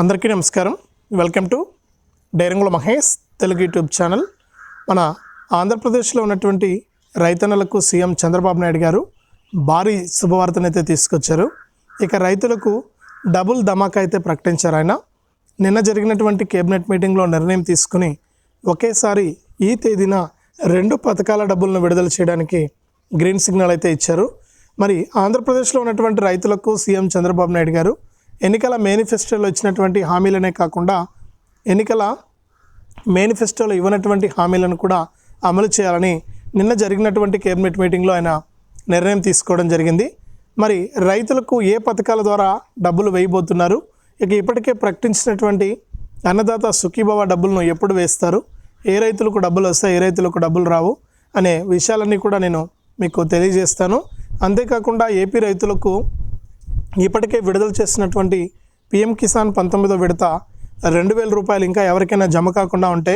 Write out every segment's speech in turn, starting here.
అందరికీ నమస్కారం. Welcome to Dairangula Mahesh Telugu YouTube channel. మన ఆంధ్రప్రదేశ్లో ఉన్నటువంటి రైతన్నలకు సీఎం చంద్రబాబు నాయుడు గారు భారీ శుభవార్తనైతే తీసుకొచ్చారు. ఇక రైతులకు డబుల్ ధమాకా అయితే ప్రకటించారు ఆయన. నిన్న జరిగినటువంటి కేబినెట్ మీటింగ్లో నిర్ణయం తీసుకుని ఒకేసారి ఈ తేదీన రెండు పథకాల డబ్బులను విడుదల చేయడానికి గ్రీన్ సిగ్నల్ అయితే ఇచ్చారు. మరి ఆంధ్రప్రదేశ్లో ఉన్నటువంటి రైతులకు సీఎం చంద్రబాబు నాయుడు గారు ఎన్నికల మేనిఫెస్టోలో ఇచ్చినటువంటి హామీలనే కాకుండా ఎన్నికల మేనిఫెస్టోలో ఇవ్వనటువంటి హామీలను కూడా అమలు చేయాలని నిన్న జరిగినటువంటి కేబినెట్ మీటింగ్లో ఆయన నిర్ణయం తీసుకోవడం జరిగింది. మరి రైతులకు ఏ పథకాల ద్వారా డబ్బులు వేయబోతున్నారు? ఇక ఇప్పటికే ప్రకటించినటువంటి అన్నదాత సుఖీభవ డబ్బులను ఎప్పుడు వేస్తారు? ఏ రైతులకు డబ్బులు వస్తాయి? ఏ రైతులకు డబ్బులు రావు? అనే విషయాలన్నీ కూడా నేను మీకు తెలియజేస్తాను. అంతేకాకుండా ఏపీ రైతులకు ఇప్పటికే విడుదల చేసినటువంటి పిఎం కిసాన్ పంతొమ్మిదో విడత రెండు వేల రూపాయలు ఇంకా ఎవరికైనా జమ కాకుండా ఉంటే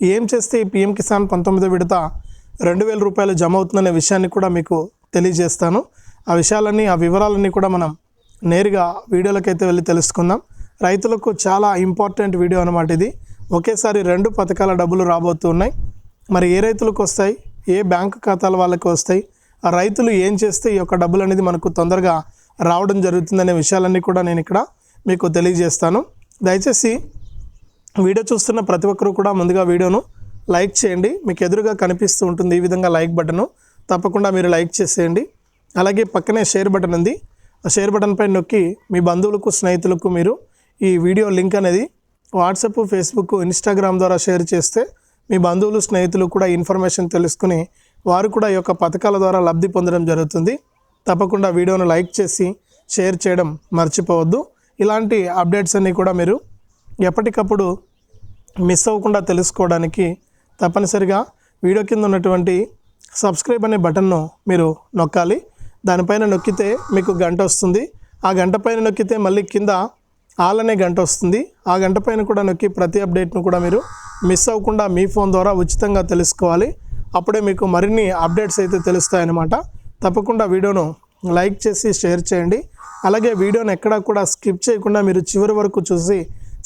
ఏం చేస్తే ఈ పిఎం కిసాన్ పంతొమ్మిదో విడత రెండు వేల రూపాయలు జమ అవుతుందనే విషయాన్ని కూడా మీకు తెలియజేస్తాను. ఆ విషయాలన్నీ ఆ వివరాలన్నీ కూడా మనం నేరుగా వీడియోలకైతే వెళ్ళి తెలుసుకుందాం. రైతులకు చాలా ఇంపార్టెంట్ వీడియో అనమాట ఇది. ఒకేసారి రెండు పథకాల డబ్బులు రాబోతున్నాయి మరి ఏ రైతులకు వస్తాయి? ఏ బ్యాంకు ఖాతాల వాళ్ళకి వస్తాయి? ఆ రైతులు ఏం చేస్తే ఈ యొక్క డబ్బులు అనేది మనకు తొందరగా రావడం జరుగుతుందనే విషయాలన్నీ కూడా నేను ఇక్కడ మీకు తెలియజేస్తాను. దయచేసి వీడియో చూస్తున్న ప్రతి ఒక్కరూ కూడా ముందుగా వీడియోను లైక్ చేయండి. మీకు ఎదురుగా కనిపిస్తూ ఉంటుంది ఈ విధంగా లైక్ బటను. తప్పకుండా మీరు లైక్ చేసేయండి. అలాగే పక్కనే షేర్ బటన్ ఉంది. ఆ షేర్ బటన్ పై నొక్కి మీ బంధువులకు స్నేహితులకు మీరు ఈ వీడియో లింక్ అనేది వాట్సాప్ ఫేస్బుక్ ఇన్స్టాగ్రామ్ ద్వారా షేర్ చేస్తే మీ బంధువులు స్నేహితులు కూడా ఈ ఇన్ఫర్మేషన్ తెలుసుకుని వారు కూడా ఈ యొక్క పథకాల ద్వారా లబ్ధి పొందడం జరుగుతుంది. తప్పకుండా వీడియోను లైక్ చేసి షేర్ చేయడం మర్చిపోవద్దు. ఇలాంటి అప్డేట్స్ అన్నీ కూడా మీరు ఎప్పటికప్పుడు మిస్ అవ్వకుండా తెలుసుకోవడానికి తప్పనిసరిగా వీడియో కింద ఉన్నటువంటి సబ్స్క్రైబ్ అనే బటన్ను మీరు నొక్కాలి. దానిపైన నొక్కితే మీకు గంట వస్తుంది. ఆ గంట పైన నొక్కితే మళ్ళీ కింద ఆల్ అనే గంట వస్తుంది. ఆ గంట పైన కూడా నొక్కి ప్రతి అప్డేట్ను కూడా మీరు మిస్ అవ్వకుండా మీ ఫోన్ ద్వారా ఉచితంగా తెలుసుకోవాలి. అప్పుడే మీకు మరిన్ని అప్డేట్స్ అయితే తెలుస్తాయన్నమాట. తప్పకుండా వీడియోను లైక్ చేసి షేర్ చేయండి. అలాగే వీడియోను ఎక్కడా కూడా స్కిప్ చేయకుండా మీరు చివరి వరకు చూసి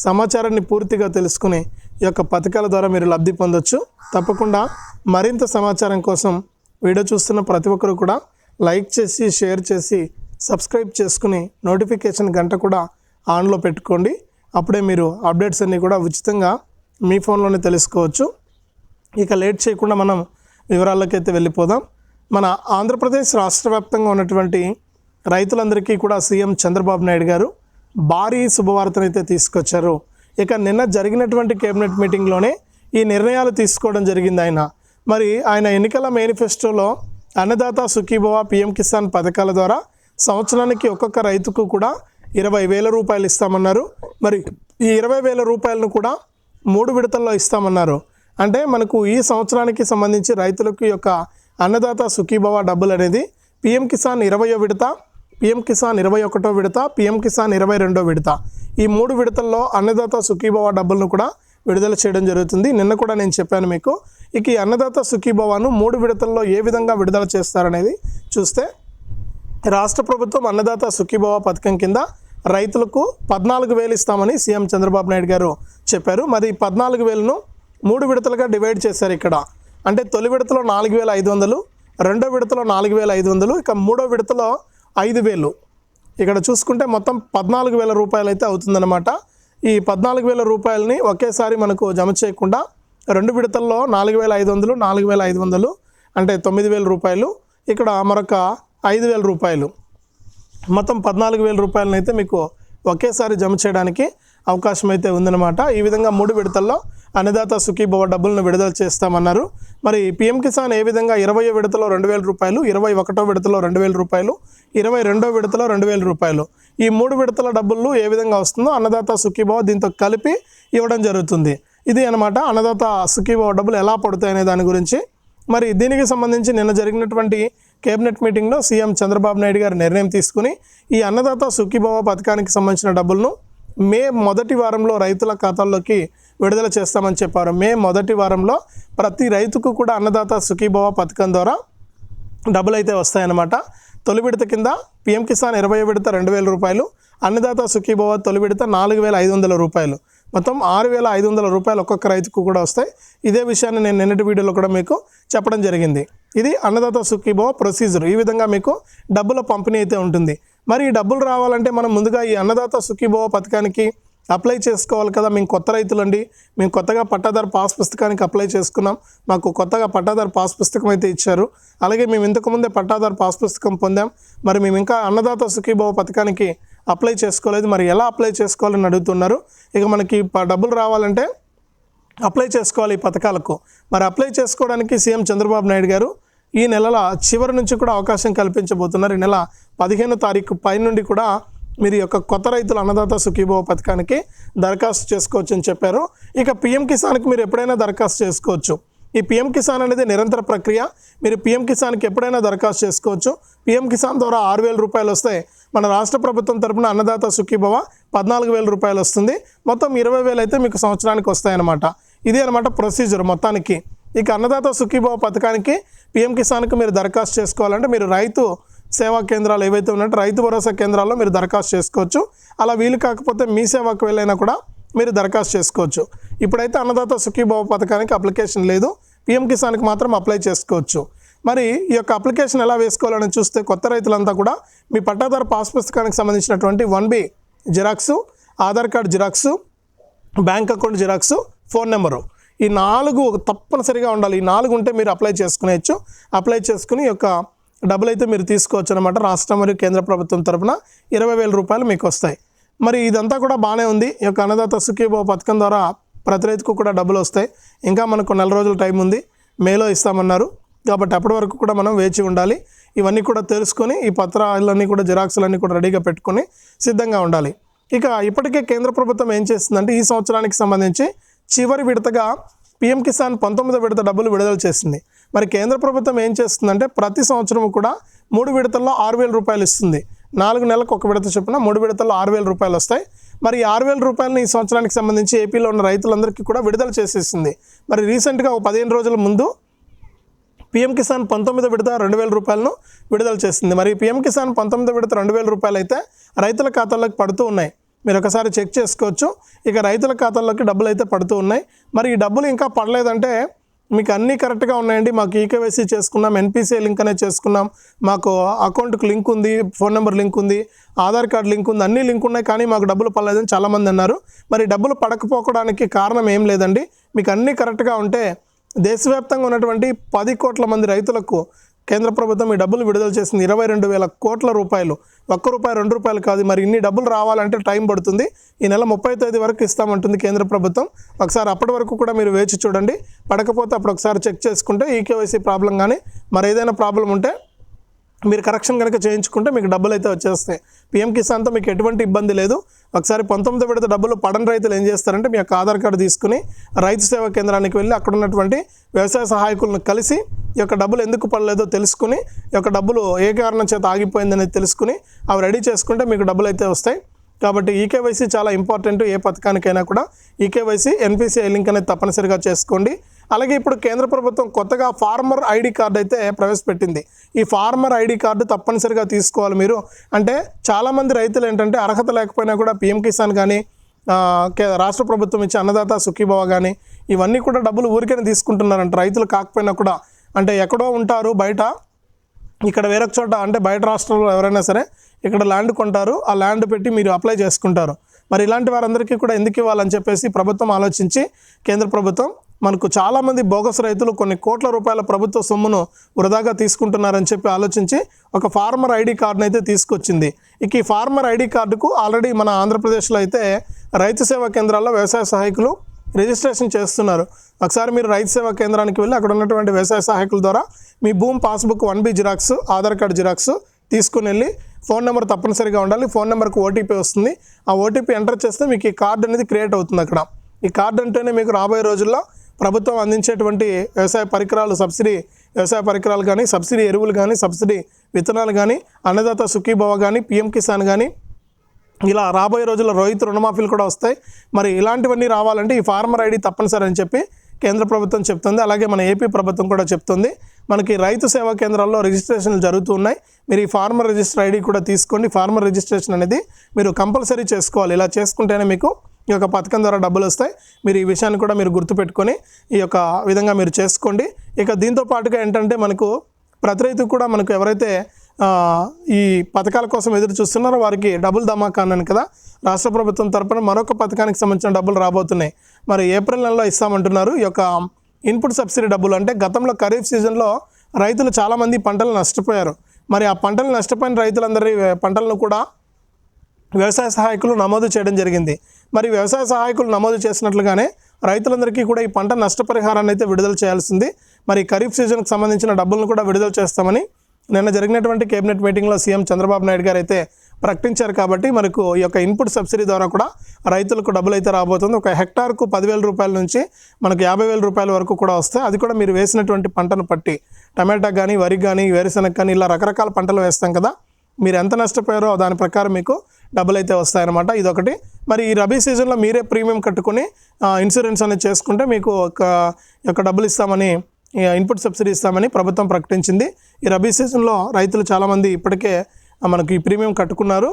సమాచారాన్ని పూర్తిగా తెలుసుకుని ఈ యొక్క పథకాల ద్వారా మీరు లబ్ధి పొందొచ్చు. తప్పకుండా మరింత సమాచారం కోసం వీడియో చూస్తున్న ప్రతి ఒక్కరు కూడా లైక్ చేసి షేర్ చేసి సబ్స్క్రైబ్ చేసుకుని నోటిఫికేషన్ గంట కూడా ఆన్లో పెట్టుకోండి. అప్పుడే మీరు అప్డేట్స్ అన్నీ కూడా ఉచితంగా మీ ఫోన్లోనే తెలుసుకోవచ్చు. ఇక లేట్ చేయకుండా మనం వివరాల్లోకైతే వెళ్ళిపోదాం. మన ఆంధ్రప్రదేశ్ రాష్ట్ర వ్యాప్తంగా ఉన్నటువంటి రైతులందరికీ కూడా సీఎం చంద్రబాబు నాయుడు గారు భారీ శుభవార్తనైతే తీసుకొచ్చారు. ఇక నిన్న జరిగినటువంటి కేబినెట్ మీటింగ్లోనే ఈ నిర్ణయాలు తీసుకోవడం జరిగింది ఆయన. మరి ఆయన ఎన్నికల మేనిఫెస్టోలో అన్నదాత సుఖీభవ పిఎం కిసాన్ పథకాల ద్వారా సంవత్సరానికి ఒక్కొక్క రైతుకు కూడా ఇరవై వేల రూపాయలు ఇస్తామన్నారు. మరి ఈ ఇరవై వేల రూపాయలను కూడా మూడు విడతల్లో ఇస్తామన్నారు. అంటే మనకు ఈ సంవత్సరానికి సంబంధించి రైతులకు యొక్క అన్నదాత సుఖీభవ డబ్బులు అనేది పిఎం కిసాన్ ఇరవయో విడత పిఎం కిసాన్ ఇరవై ఒకటో విడత పిఎం కిసాన్ ఇరవై రెండో విడత. ఈ మూడు విడతల్లో అన్నదాత సుఖీభవ డబ్బులను కూడా విడుదల చేయడం జరుగుతుంది. నిన్న కూడా నేను చెప్పాను మీకు. ఇక ఈ అన్నదాత సుఖీభవాను మూడు విడతల్లో ఏ విధంగా విడుదల చేస్తారనేది చూస్తే రాష్ట్ర ప్రభుత్వం అన్నదాత సుఖీభవ పథకం కింద రైతులకు పద్నాలుగు వేలు ఇస్తామని సీఎం చంద్రబాబు నాయుడు గారు చెప్పారు. మరి ఈ పద్నాలుగు వేలను మూడు విడతలుగా డివైడ్ చేశారు ఇక్కడ. అంటే తొలి విడతలో నాలుగు వేల ఐదు వందలు రెండో విడతలో నాలుగు వేల ఐదు వందలు ఇక మూడో విడతలో ఐదు వేలు. ఇక్కడ చూసుకుంటే మొత్తం పద్నాలుగు వేల రూపాయలు అయితే అవుతుందన్నమాట. ఈ పద్నాలుగు వేల రూపాయలని ఒకేసారి మనకు జమ చేయకుండా రెండు విడతల్లో నాలుగు వేల ఐదు వందలు నాలుగు వేల ఐదు వందలు అంటే తొమ్మిది వేల రూపాయలు ఇక్కడ మరొక ఐదు వేల రూపాయలు. మొత్తం పద్నాలుగు వేల రూపాయలను అయితే మీకు ఒకేసారి జమ చేయడానికి అవకాశం అయితే ఉందన్నమాట. ఈ విధంగా మూడు విడతల్లో అన్నదాత సుఖీభవ డబ్బులను విడుదల చేస్తామన్నారు. మరి పిఎం కిసాన్ ఏ విధంగా ఇరవై విడతలో రెండు వేల రూపాయలు ఇరవై ఒకటో విడతలో రెండు వేల రూపాయలు ఇరవై రెండో విడతలో రెండు వేల రూపాయలు. ఈ మూడు విడతల డబ్బులు ఏ విధంగా వస్తుందో అన్నదాత సుఖీభవ దీంతో కలిపి ఇవ్వడం జరుగుతుంది. ఇది అనమాట అన్నదాత సుఖీభవ డబ్బులు ఎలా పడతాయి అనే దాని గురించి. మరి దీనికి సంబంధించి నిన్న జరిగినటువంటి కేబినెట్ మీటింగ్లో సీఎం చంద్రబాబు నాయుడు గారు నిర్ణయం తీసుకుని ఈ అన్నదాత సుఖీభవ పథకానికి సంబంధించిన డబ్బులను మే మొదటి వారంలో రైతుల ఖాతాల్లోకి విడుదల చేస్తామని చెప్పారు. మే మొదటి వారంలో ప్రతి రైతుకు కూడా అన్నదాత సుఖీభవ పథకం ద్వారా డబ్బులు అయితే వస్తాయన్నమాట. తొలి విడత కింద పిఎం కిసాన్ ఇరవై విడత రెండు వేల రూపాయలు అన్నదాత సుఖీభవ తొలి విడత నాలుగు వేల ఐదు వందల రూపాయలు. మొత్తం ఆరు వేల ఐదు వందల రూపాయలు ఒక్కొక్క రైతుకు కూడా వస్తాయి. ఇదే విషయాన్ని నేను నిన్నటి వీడియోలో కూడా మీకు చెప్పడం జరిగింది. ఇది అన్నదాత సుఖీభవ ప్రొసీజర్. ఈ విధంగా మీకు డబ్బుల పంపిణీ అయితే ఉంటుంది. మరి ఈ డబ్బులు రావాలంటే మనం ముందుగా ఈ అన్నదాత సుఖీభవ పథకానికి అప్లై చేసుకోవాలి కదా మేము కొత్త రైతులండి. మేము కొత్తగా పట్టాదారు పాస్ పుస్తకానికి అప్లై చేసుకున్నాం. మాకు కొత్తగా పట్టాదారు పాస్ పుస్తకం అయితే ఇచ్చారు. అలాగే మేము ఇంతకుముందే పట్టాదారు పాస్ పుస్తకం పొందాం. మరి మేము ఇంకా అన్నదాత సుఖీభావ పథకానికి అప్లై చేసుకోలేదు. మరి ఎలా అప్లై చేసుకోవాలని అడుగుతున్నారు. ఇక మనకి డబ్బులు రావాలంటే అప్లై చేసుకోవాలి ఈ పథకాలకు. మరి అప్లై చేసుకోవడానికి సీఎం చంద్రబాబు నాయుడు గారు ఈ నెలల చివరి నుంచి కూడా అవకాశం కల్పించబోతున్నారు. ఈ నెల పదిహేను తారీఖు పై నుండి కూడా మీరు యొక్క కొత్త రైతుల అన్నదాత సుఖీభవ పథకానికి దరఖాస్తు చేసుకోవచ్చు అని చెప్పారు. ఇక పిఎం కిసాన్కి మీరు ఎప్పుడైనా దరఖాస్తు చేసుకోవచ్చు. ఈ పిఎం కిసాన్ అనేది నిరంతర ప్రక్రియ. మీరు పిఎం కిసాన్కి ఎప్పుడైనా దరఖాస్తు చేసుకోవచ్చు. పిఎం కిసాన్ ద్వారా ఆరు వేల రూపాయలు వస్తాయి. మన రాష్ట్ర ప్రభుత్వం తరపున అన్నదాత సుఖీభవ పద్నాలుగు వేల రూపాయలు వస్తుంది. మొత్తం ఇరవై వేలు అయితే మీకు సంవత్సరానికి వస్తాయన్నమాట. ఇదే అనమాట ప్రొసీజర్ మొత్తానికి. ఇక అన్నదాత సుఖీభవ పథకానికి పిఎం కిసాన్కి మీరు దరఖాస్తు చేసుకోవాలంటే మీరు రైతు సేవా కేంద్రాలు ఏవైతే ఉన్నాయో రైతు భరోసా కేంద్రాల్లో మీరు దరఖాస్తు చేసుకోవచ్చు. అలా వీలు కాకపోతే మీ సేవకు వెళ్ళైనా కూడా మీరు దరఖాస్తు చేసుకోవచ్చు. ఇప్పుడైతే అన్నదాత సుఖీభావ పథకానికి అప్లికేషన్ లేదు. పిఎం కిసాన్కి మాత్రం అప్లై చేసుకోవచ్చు. మరి ఈ యొక్క అప్లికేషన్ ఎలా వేసుకోవాలని చూస్తే కొత్త రైతులంతా కూడా మీ పట్టాదారు పాస్ పుస్తకానికి సంబంధించినటువంటి one B xerox Aadhaar card xerox bank account xerox phone number. ఈ నాలుగు తప్పనిసరిగా ఉండాలి. ఈ నాలుగు ఉంటే మీరు అప్లై చేసుకునేయచ్చు. అప్లై చేసుకుని ఈ యొక్క డబ్బులు అయితే మీరు తీసుకోవచ్చు అనమాట రాష్ట్ర మరియు కేంద్ర ప్రభుత్వం తరపున ఇరవై వేల రూపాయలు మీకు వస్తాయి. మరి ఇదంతా కూడా బాగానే ఉంది. ఈ యొక్క అన్నదాత సుఖీభో పథకం ద్వారా ప్రతి రైతుకు కూడా డబ్బులు వస్తాయి. ఇంకా మనకు నెల రోజుల టైం ఉంది. మేలో ఇస్తామన్నారు. కాబట్టి అప్పటి వరకు కూడా మనం వేచి ఉండాలి. ఇవన్నీ కూడా తెలుసుకొని ఈ పత్రాలన్నీ కూడా జిరాక్సులన్నీ కూడా రెడీగా పెట్టుకొని సిద్ధంగా ఉండాలి. ఇక ఇప్పటికే కేంద్ర ప్రభుత్వం ఏం చేస్తుందంటే ఈ సంవత్సరానికి సంబంధించి చివరి విడతగా పిఎం కిసాన్ పంతొమ్మిదో విడత డబ్బులు విడుదల చేసింది. మరి కేంద్ర ప్రభుత్వం ఏం చేస్తుందంటే ప్రతి సంవత్సరం కూడా మూడు విడతల్లో ఆరు వేల రూపాయలు ఇస్తుంది. నాలుగు నెలలకు ఒక విడత చొప్పున మూడు విడతల్లో ఆరు వేల రూపాయలు వస్తాయి. మరి ఆరు వేల రూపాయలని ఈ సంవత్సరానికి సంబంధించి ఏపీలో ఉన్న రైతులందరికీ కూడా విడుదల చేసేసింది. మరి రీసెంట్గా ఒక పదిహేను రోజుల ముందు పీఎం కిసాన్ పంతొమ్మిది విడత రెండు వేల రూపాయలను విడుదల చేసింది. మరి పీఎం కిసాన్ పంతొమ్మిది విడత రెండు వేల రూపాయలు అయితే రైతుల ఖాతాల్లోకి పడుతూ ఉన్నాయి. మీరు ఒకసారి చెక్ చేసుకోవచ్చు. ఇక రైతుల ఖాతాల్లోకి డబ్బులు అయితే పడుతూ ఉన్నాయి. మరి ఈ డబ్బులు ఇంకా పడలేదంటే మీకు అన్నీ కరెక్ట్గా ఉన్నాయండి. మాకు ఈకేవైసీ చేసుకున్నాం ఎన్పిసిఐ లింక్ అనేది చేసుకున్నాం. మాకు అకౌంట్కి లింక్ ఉంది ఫోన్ నెంబర్ లింక్ ఉంది ఆధార్ కార్డు లింక్ ఉంది అన్నీ లింక్ ఉన్నాయి కానీ మాకు డబ్బులు పడలేదని చాలామంది అన్నారు. మరి డబ్బులు పడకపోవడానికి కారణం ఏం లేదండి. మీకు అన్నీ కరెక్ట్గా ఉంటే దేశవ్యాప్తంగా ఉన్నటువంటి పది కోట్ల మంది రైతులకు కేంద్ర ప్రభుత్వం ఈ డబ్బులు విడుదల చేసింది. ఇరవై రెండు వేల కోట్ల రూపాయలు. ఒక్క రూపాయి రెండు రూపాయలు కాదు. మరి ఇన్ని డబ్బులు రావాలంటే టైం పడుతుంది. ఈ నెల ముప్పై తేదీ వరకు ఇస్తామంటుంది కేంద్ర ప్రభుత్వం. ఒకసారి అప్పటి వరకు కూడా మీరు వేచి చూడండి. పడకపోతే అప్పుడు ఒకసారి చెక్ చేసుకుంటే ఈకేవైసీ ప్రాబ్లం కానీ మరి ఏదైనా ప్రాబ్లం ఉంటే మీరు కరెక్షన్ కనుక చేయించుకుంటే మీకు డబ్బులు అయితే వచ్చేస్తాయి. పిఎం కిసాన్తో మీకు ఎటువంటి ఇబ్బంది లేదు. ఒకసారి పంతొమ్మిది విడత డబ్బులు పడని రైతులు ఏం చేస్తారంటే మీ యొక్క ఆధార్ కార్డు తీసుకుని రైతు సేవా కేంద్రానికి వెళ్ళి అక్కడ ఉన్నటువంటి వ్యవసాయ సహాయకులను కలిసి ఈ యొక్క డబ్బులు ఎందుకు పడలేదో తెలుసుకుని ఈ యొక్క డబ్బులు ఏ కారణం చేత ఆగిపోయిందనేది తెలుసుకుని అవి రెడీ చేసుకుంటే మీకు డబ్బులు అయితే వస్తాయి. కాబట్టి ఈకేవైసీ చాలా ఇంపార్టెంట్ ఏ పథకానికైనా కూడా ఈకేవైసీ ఎన్పిసిఐ లింక్ అనేది తప్పనిసరిగా చేసుకోండి. అలాగే ఇప్పుడు కేంద్ర ప్రభుత్వం కొత్తగా ఫార్మర్ ఐడి కార్డు అయితే ప్రవేశపెట్టింది. ఈ ఫార్మర్ ఐడి కార్డు తప్పనిసరిగా తీసుకోవాలి మీరు. అంటే చాలామంది రైతులు ఏంటంటే అర్హత లేకపోయినా కూడా పిఎం కిసాన్ కానీ కే- రాష్ట్ర ప్రభుత్వం ఇచ్చే అన్నదాత సుఖీభావ కానీ ఇవన్నీ కూడా డబ్బులు ఊరికనే తీసుకుంటున్నారంట. రైతులు కాకపోయినా కూడా. అంటే ఎక్కడో ఉంటారు బయట. ఇక్కడ వేరొక చోట అంటే బయట రాష్ట్రంలో ఎవరైనా సరే ఇక్కడ ల్యాండ్ కొంటారు. ఆ ల్యాండ్ పెట్టి మీరు అప్లై చేసుకుంటారు. మరి ఇలాంటి వారందరికీ కూడా ఎందుకు ఇవ్వాలని చెప్పేసి ప్రభుత్వం ఆలోచించి కేంద్ర ప్రభుత్వం మనకు చాలామంది బోగస్ రైతులు కొన్ని కోట్ల రూపాయల ప్రభుత్వ సొమ్మును వృధాగా తీసుకుంటున్నారని చెప్పి ఆలోచించి ఒక ఫార్మర్ ఐడి కార్డును అయితే తీసుకొచ్చింది. ఇక ఈ ఫార్మర్ ఐడి కార్డుకు ఆల్రెడీ మన ఆంధ్రప్రదేశ్లో అయితే రైతు సేవా కేంద్రాల్లో వ్యవసాయ సహాయకులు రిజిస్ట్రేషన్ చేస్తున్నారు. ఒకసారి మీరు రైతు సేవా కేంద్రానికి వెళ్ళి అక్కడ ఉన్నటువంటి వ్యవసాయ సహాయకుల ద్వారా మీ భూమి passbook one B xerox Aadhaar card xerox తీసుకుని వెళ్ళి ఫోన్ నెంబర్ తప్పనిసరిగా ఉండాలి. ఫోన్ నెంబర్కి ఓటీపీ వస్తుంది. ఆ ఓటీపీ ఎంటర్ చేస్తే మీకు ఈ కార్డు అనేది క్రియేట్ అవుతుంది అక్కడ. ఈ కార్డు అంటేనే మీకు రాబోయే రోజుల్లో ప్రభుత్వం అందించేటువంటి వ్యవసాయ పరికరాలు సబ్సిడీ వ్యవసాయ పరికరాలు కానీ సబ్సిడీ ఎరువులు కానీ సబ్సిడీ విత్తనాలు కానీ అన్నదాత సుఖీభవ కానీ పిఎం కిసాన్ కానీ ఇలా రాబోయే రోజుల్లో రైతు రుణమాఫీలు కూడా వస్తాయి. మరి ఇలాంటివన్నీ రావాలంటే ఈ ఫార్మర్ ఐడి తప్పనిసరి అని చెప్పి కేంద్ర ప్రభుత్వం చెప్తుంది. అలాగే మన ఏపీ ప్రభుత్వం కూడా చెప్తుంది. మనకి రైతు సేవా కేంద్రాల్లో రిజిస్ట్రేషన్లు జరుగుతూ ఉన్నాయి. మీరు ఈ ఫార్మర్ రిజిస్టర్ ఐడి కూడా తీసుకోండి. ఫార్మర్ రిజిస్ట్రేషన్ అనేది మీరు కంపల్సరీ చేసుకోవాలి. ఇలా చేసుకుంటేనే మీకు ఈ యొక్క పథకం ద్వారా డబ్బులు వస్తాయి. మీరు ఈ విషయాన్ని కూడా మీరు గుర్తుపెట్టుకొని ఈ యొక్క విధంగా మీరు చేసుకోండి. ఇక దీంతో పాటుగా ఏంటంటే మనకు ప్రతి రైతు కూడా మనకు ఎవరైతే ఈ పథకాల కోసం ఎదురు చూస్తున్నారో వారికి డబుల్ ధమాకా అన్నాను కదా. రాష్ట్ర ప్రభుత్వం తరపున మరొక పథకానికి సంబంధించిన డబ్బులు రాబోతున్నాయి. మరి ఏప్రిల్ నెలలో ఇస్తామంటున్నారు. ఈ యొక్క ఇన్పుట్ సబ్సిడీ డబ్బులు అంటే గతంలో ఖరీఫ్ సీజన్లో రైతులు చాలామంది పంటలు నష్టపోయారు. మరి ఆ పంటలు నష్టపోయిన రైతులందరి పంటలను కూడా వ్యవసాయ సహాయకులు నమోదు చేయడం జరిగింది. మరి వ్యవసాయ సహాయకులు నమోదు చేసినట్లుగానే రైతులందరికీ కూడా ఈ పంట నష్టపరిహారాన్ని అయితే విడుదల చేయాల్సింది. మరి ఖరీఫ్ సీజన్కి సంబంధించిన డబ్బులను కూడా విడుదల చేస్తామని నిన్న జరిగినటువంటి కేబినెట్ మీటింగ్లో సీఎం చంద్రబాబు నాయుడు గారు అయితే ప్రకటించారు కాబట్టి మనకు ఈ యొక్క ఇన్పుట్ సబ్సిడీ ద్వారా కూడా రైతులకు డబ్బులు అయితే రాబోతుంది. ఒక హెక్టార్కు పదివేల రూపాయల నుంచి మనకు యాభై వేల రూపాయల వరకు కూడా వస్తాయి. అది కూడా మీరు వేసినటువంటి పంటను పట్టి టమాటా కానీ వరి కానీ వేరుశనగ కానీ ఇలా రకరకాల పంటలు వేస్తాం కదా. మీరు ఎంత నష్టపోయారో దాని ప్రకారం మీకు డబ్బులు అయితే వస్తాయన్నమాట. ఇదొకటి. మరి ఈ రబీ సీజన్లో మీరే ప్రీమియం కట్టుకుని ఇన్సూరెన్స్ అనేది చేసుకుంటే మీకు ఒక యొక్క డబ్బులు ఇస్తామని ఇన్పుట్ సబ్సిడీ ఇస్తామని ప్రభుత్వం ప్రకటించింది. ఈ రబీ సీజన్లో రైతులు చాలామంది ఇప్పటికే మనకు మనకి ఈ ప్రీమియం కట్టుకున్నారు.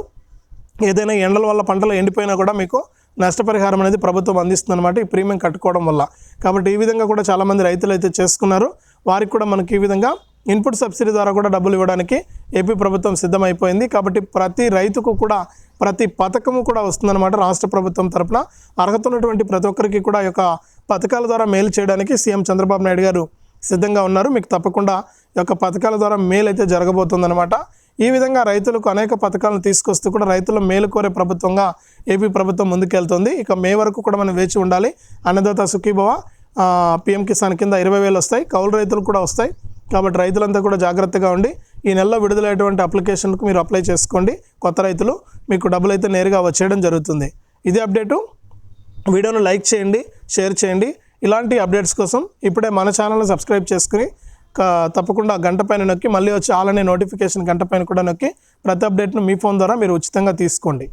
ఏదైనా ఎండల వల్ల పంటలు ఎండిపోయినా కూడా మీకు నష్టపరిహారం అనేది ప్రభుత్వం అందిస్తుంది అనమాట ఈ ప్రీమియం కట్టుకోవడం వల్ల. కాబట్టి ఈ విధంగా కూడా చాలామంది రైతులు అయితే చేసుకున్నారు. వారికి కూడా మనకి ఈ విధంగా ఇన్పుట్ సబ్సిడీ ద్వారా కూడా డబ్బులు ఇవ్వడానికి ఏపీ ప్రభుత్వం సిద్ధమైపోయింది. కాబట్టి ప్రతి రైతుకు కూడా ప్రతి పథకము కూడా వస్తుందన్నమాట రాష్ట్ర ప్రభుత్వం తరపున. అర్హత ఉన్నటువంటి ప్రతి ఒక్కరికి కూడా ఈ యొక్క పథకాల ద్వారా మేలు చేయడానికి సీఎం చంద్రబాబు నాయుడు గారు సిద్ధంగా ఉన్నారు. మీకు తప్పకుండా ఈ యొక్క పథకాల ద్వారా మేలు అయితే జరగబోతుందన్నమాట. ఈ విధంగా రైతులకు అనేక పథకాలను తీసుకొస్తూ కూడా రైతుల మేలు కోరే ప్రభుత్వంగా ఏపీ ప్రభుత్వం ముందుకెళ్తుంది. ఇక మే వరకు కూడా మనం వేచి ఉండాలి. అన్నదాత సుఖీభవ పిఎం కిసాన్ కింద ఇరవై వేలు వస్తాయి. కౌలు రైతులు కూడా వస్తాయి. కాబట్టి రైతులంతా కూడా జాగ్రత్తగా ఉండి ఈ నెలలో విడుదలైనటువంటి అప్లికేషన్కు మీరు అప్లై చేసుకోండి. కొత్త రైతులు మీకు డబ్బులు అయితే నేరుగా వచ్చేయడం జరుగుతుంది. ఇదే అప్డేటు. వీడియోను లైక్ చేయండి షేర్ చేయండి. ఇలాంటి అప్డేట్స్ కోసం ఇప్పుడే మన ఛానల్ని సబ్స్క్రైబ్ చేసుకుని తప్పకుండా గంట పైన నొక్కి మళ్ళీ వచ్చి ఆల్ అనే నోటిఫికేషన్ గంట పైన కూడా నొక్కి ప్రతి అప్డేట్ను మీ ఫోన్ ద్వారా మీరు ఉచితంగా తీసుకోండి.